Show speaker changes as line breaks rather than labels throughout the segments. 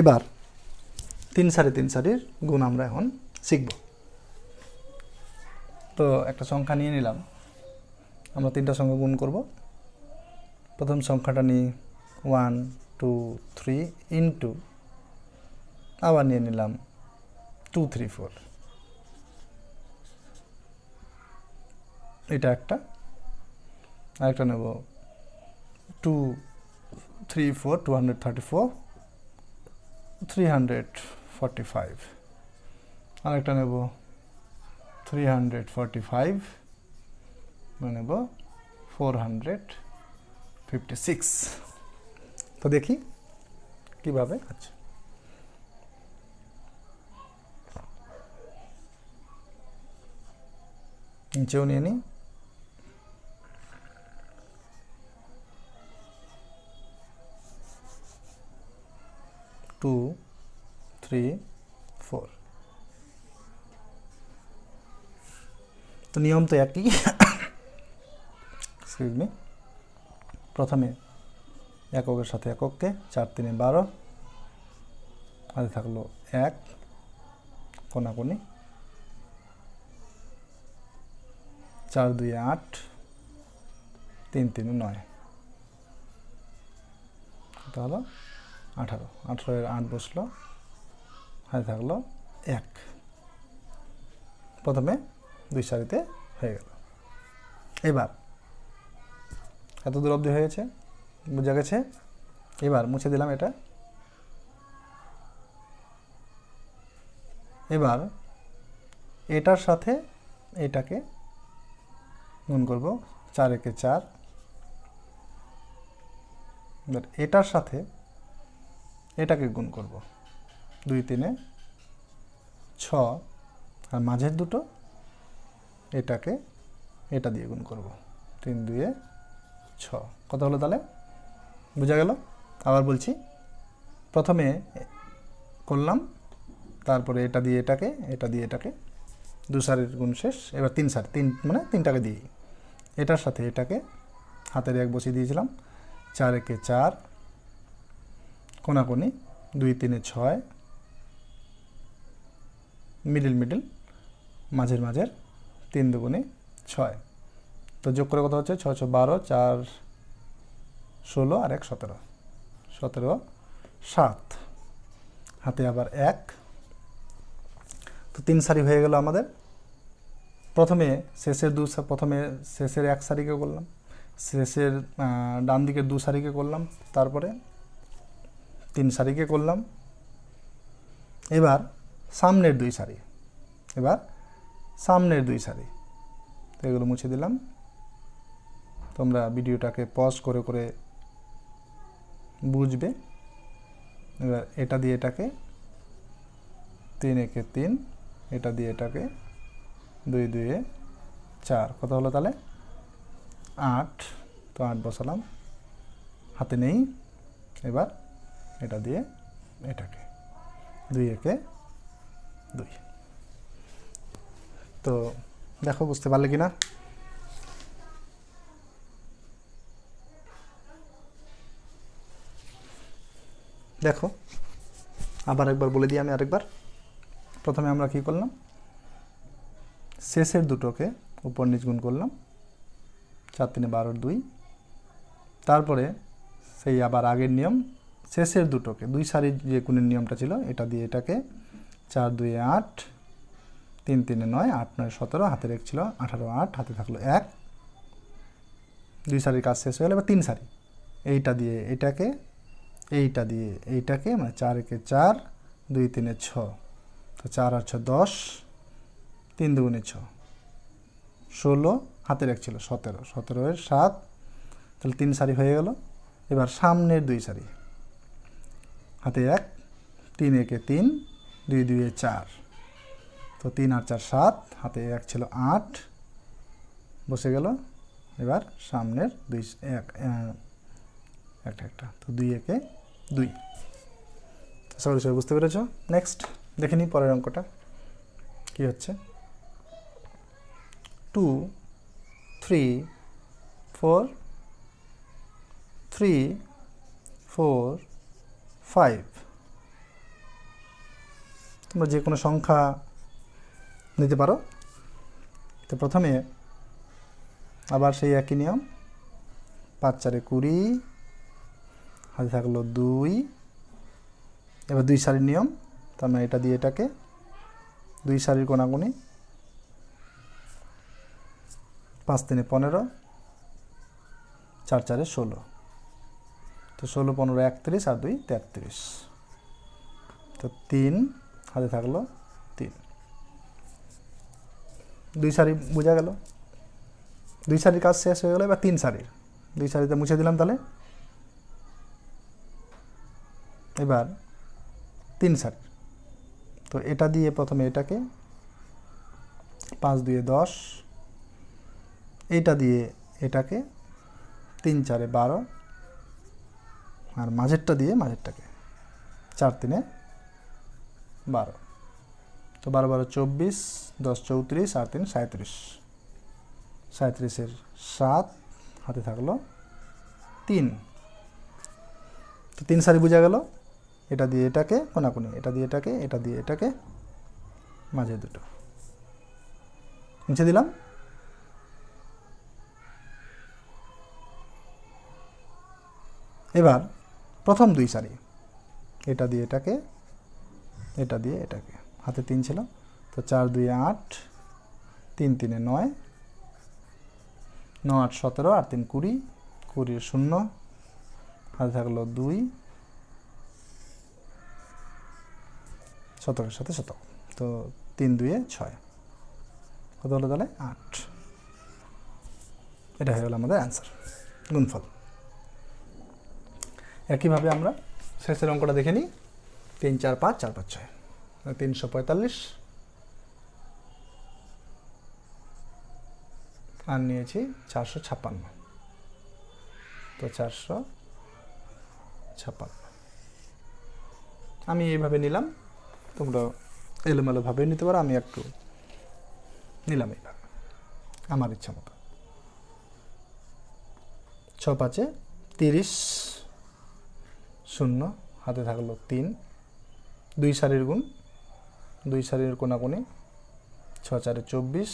এবার তিন সারি তিন সারির গুণ আমরা এখন শিখব। তো একটা সংখ্যা নিয়ে নিলাম। আমরা তিনটা সংখ্যা গুণ করব। প্রথম সংখ্যাটা নিই ওয়ান, টু, থ্রি ইন্টু আবার নিয়ে নিলাম টু, থ্রি, ফোর। এটা একটা। আরেকটা নেব two, three, four, two hundred thirty four. Three hundred forty five আরেকটা নেব থ্রি হান্ড্রেড ফর্টি ফাইভ নেব ফোর হান্ড্রেড ফিফটি সিক্স তো দেখি কীভাবে আচ্ছা। নিচেও নিয়ে নিই টু থ্রি ফোর তো নিয়ম তো একই। এক্সকিউজ মি প্রথমে এককের সাথে একককে, চার তিনে বারো। হাতে থাকল এক, কোনাকুনি। চার দুই আট, তিন তিন নয়। এটা হলো? আঠারো। আঠারোর আট বসল। হাতে থাকল এক। প্রথমে দুই সারিতে হয়ে গেল। এবার এত দূর অবধি হয়ে গেছে, বোঝা গেছে? এবার মুছে দিলাম এটা। এবার এটার সাথে এটাকে গুণ করব চার একে চার। এবার এটার সাথে এটাকে গুণ করব। দুই তিনে, ছ, আর মাঝের দুটো, এটাকে এটা দিয়ে গুণ করব। তিন দুয়ে ছ। কত হলো তাহলে? বোঝা গেল? আবার বলছি, প্রথমে করলাম, তারপরে এটা দিয়ে এটাকে, এটা দিয়ে এটাকে, দু সারের গুণ শেষ, এবার তিন সার, তিন মানে তিনটাকে দিই। এটার সাথে এটাকে হাতের এক বসিয়ে দিয়েছিলাম, চার একে চার, কোনাকুনি, দুই তিনে ছয় মিডিল মিডিল মাঝের মাঝের, তিন দুগুণে ছয়। তো যোগ করে কত হচ্ছে? ছয় ছ বারো, চার, ষোলো আর এক সতেরো। সতেরো, সাত। হাতে আবার এক। তো তিন সারি হয়ে গেল আমাদের। প্রথমে শেষের দু প্রথমে শেষের এক সারিকে করলাম। শেষের ডান দিকের দু সারিকে করলাম। তারপরে তিন সারিকে করলাম। এবার সামনের দুই সারি। এবার সামনের দুই সারি। তো এগুলো মুছে দিলাম। তোমরা ভিডিওটাকে পজ করে করে বুঝবে। এবার এটা দিয়ে এটাকে তিন একে তিন, এটা দিয়ে এটাকে দুই দুয়ে চার। কত হলো তাহলে? আট। তো আট বসালাম। হাতে নেই। এবার এটা দিয়ে এটাকে দুই একে দুই। তো দেখো, বুঝতে পারলে কি না দেখো, আবার একবার বলে দিই আমি আরেকবার। প্রথমে আমরা কি করলাম? শেষের দুটোকে উপর নিচ গুণ করলাম। চার তিনে বারোর দুই। তারপরে সেই আবার আগের নিয়ম, শেষের দুটোকে, দুই সারির যে গুণের নিয়মটা ছিল, এটা দিয়ে এটাকে চার, দুই, আট, তিন, তিনে, নয়, আট, নয়, সতেরো, হাতের এক ছিল, আঠারো, আট, হাতে থাকল এক। দুই সারির কাজ শেষ হয়ে গেল, এবার তিন সারি। এইটা দিয়ে এটাকে, এইটা দিয়ে এইটাকে মানে চার একে চার, দুই তিনে ছ। তো চার আর ছ, দশ, তিন দুগুণে ছ। ষোলো এক ছিল, সতেরো। সতেরো এর সাত, তাহলে তিন সারি হয়ে গেল। এবার সামনের দুই সারি। হাতে এক, তিন একে তিন দুই দুইয়ে চার। তো তিন আর চার সাত, হাতে এক ছিল আট। বসে গেল। এবার সামনের দুই এক একটা একটা। তো দুই একে দুই। সরি সরি, বুঝতে পেরেছ? নেক্সট দেখে নিই পরের অঙ্কটা। কি হচ্ছে? Two three four three four five তোমরা যে কোনো সংখ্যা নিতে পারো। তো প্রথমে আবার সেই একই নিয়ম। পাঁচ চারে কুড়ি, হাতে থাকল দুই। এবার দুই সারির নিয়ম, তার মানে এটা দিয়ে এটাকে দুই সারির কোনাগুনি পাঁচ তিনে পনেরো, চার চারে ষোলো। তো ষোলো, পনেরো, একত্রিশ আর দুই তেত্রিশ। তো তিন হাতে থাকল তিন। দুই সারি বোঝা গেল। দুই সারির কাজ শেষ হয়ে গেলো, এবার তিন সারির। দুই সারিতে মুছে দিলাম তাহলে। এবার তিন সারি তো এটা দিয়ে প্রথমে এটাকে পাঁচ দুয়ে দশ। এটা দিয়ে এটাকে তিন চারে বারো। আর মাঝেরটা দিয়ে মাঝেরটাকে চার তিনে বারো। তো বারো বারো, চব্বিশ, দশ, চৌত্রিশ আর তিন সাঁত্রিশ সাঁত্রিশের সাত হাতে থাকল তিন। তো তিন সারি বোঝা গেল, এটা দিয়ে এটাকে কোনাকুনি, এটা দিয়ে এটাকে, এটা দিয়ে এটাকে, মাঝে দুটো। মুছে দিলাম। এবার প্রথম দুই সারি, এটা দিয়ে এটাকে এটা দিয়ে এটাকে। হাতে তিন ছিল তো চার, দুই, আট, তিন, তিনে নয় ন আট, সতেরো আর তিন, কুড়ি কুড়ির শূন্য, হাতে থাকল দুই, শতকের সাথে শতক, তো তিন, দুয়ে ছয়। কত হলো তাহলে? আট। এটা হয়ে গেল আমাদের অ্যান্সার গুণফল। একইভাবে আমরা শেষের অঙ্কটা দেখে নিই। তিন চার পাঁচ চার পাঁচ, ছয়। তিনশো পঁয়তাল্লিশ। আর নিয়েছি চারশো ছাপ্পান্ন। তো চারশো ছাপ্পান্ন। আমি এইভাবে নিলাম। তোমরা এলোমেলোভাবে নিতে পারো, আমি একটু নিলাম এইভাবে। আমার ইচ্ছা মতো। ছ পাঁচে তিরিশ, শূন্য, হাতে থাকল তিন। দুই সারির গুণ, দুই সারির কোনাকুনি ছ চারে চব্বিশ,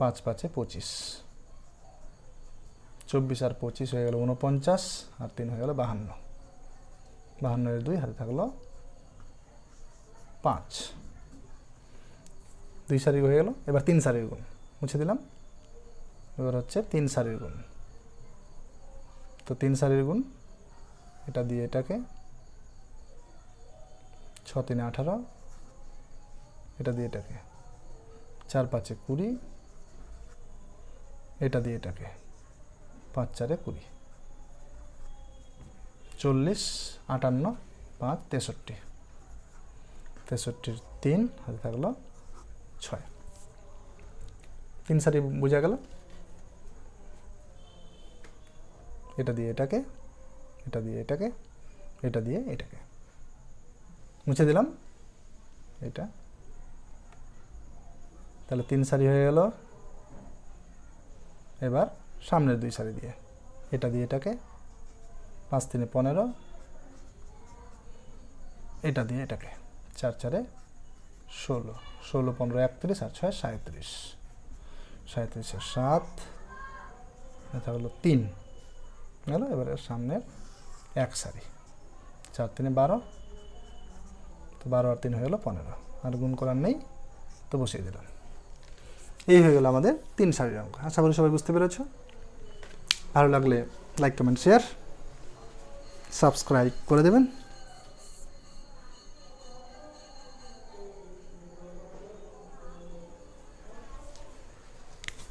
পাঁচ পাঁচে পঁচিশ। চব্বিশ আর পঁচিশ হয়ে গেল উনপঞ্চাশ আর তিন হয়ে গেল বাহান্ন। বাহান্ন এর দুই হাতে থাকল পাঁচ। দুই সারি হয়ে গেল, এবার তিন সারির গুণ, মুছে দিলাম। এবার হচ্ছে তিন সারির গুণ। তো তিন সারির গুণ এটা দিয়ে এটাকে ছ তিনে আঠারো, এটা দিয়ে এটাকে চার পাঁচে কুড়ি, এটা দিয়ে এটাকে পাঁচ চারে কুড়ি। চল্লিশ, আটান্ন, পাঁচ, তেষট্টি। তেষট্টির তিন হাতে থাকল ছয়। তিন সারি বোঝা গেল? এটা দিয়ে এটাকে এটা দিয়ে এটাকে, এটা দিয়ে এটাকে। মুছে দিলাম। এটা। তাহলে তিন সারি হয়ে গেল। এবার সামনের দুই সারি দিয়ে। এটা দিয়ে এটাকে। পাঁচ তিনে পনেরো। এটা দিয়ে এটাকে। চার চারে ষোলো। ষোলো, পনেরো, একত্রিশ, আর ছয়, সাঁত্রিশ। সাঁত্রিশের সাত। হলো তিন। গেল। এবারে সামনের এক সারি। চার তিনে বারো, তো বারো আর তিন হয়ে গেলো পনেরো। আর গুণ করার নেই, তো বসিয়ে দিলাম। এই হয়ে গেল আমাদের তিন সারির অঙ্ক। আশা করি সবাই বুঝতে পেরেছ। ভালো লাগলে লাইক কমেন্ট শেয়ার সাবস্ক্রাইব করে দেবেন।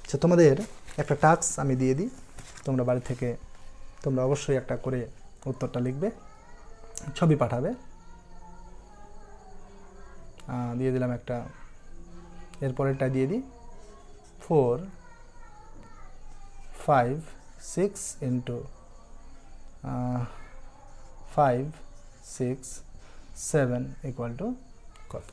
আচ্ছা তোমাদের একটা টাস্ক আমি দিয়ে দিই। তোমরা বাড়ি থেকে, তোমরা অবশ্যই একটা করে উত্তরটা লিখবে, ছবি পাঠাবে। দিয়ে দিলাম একটা এরপরেরটা দিয়ে দিই। Four, five, six into five, six, seven equal to কত?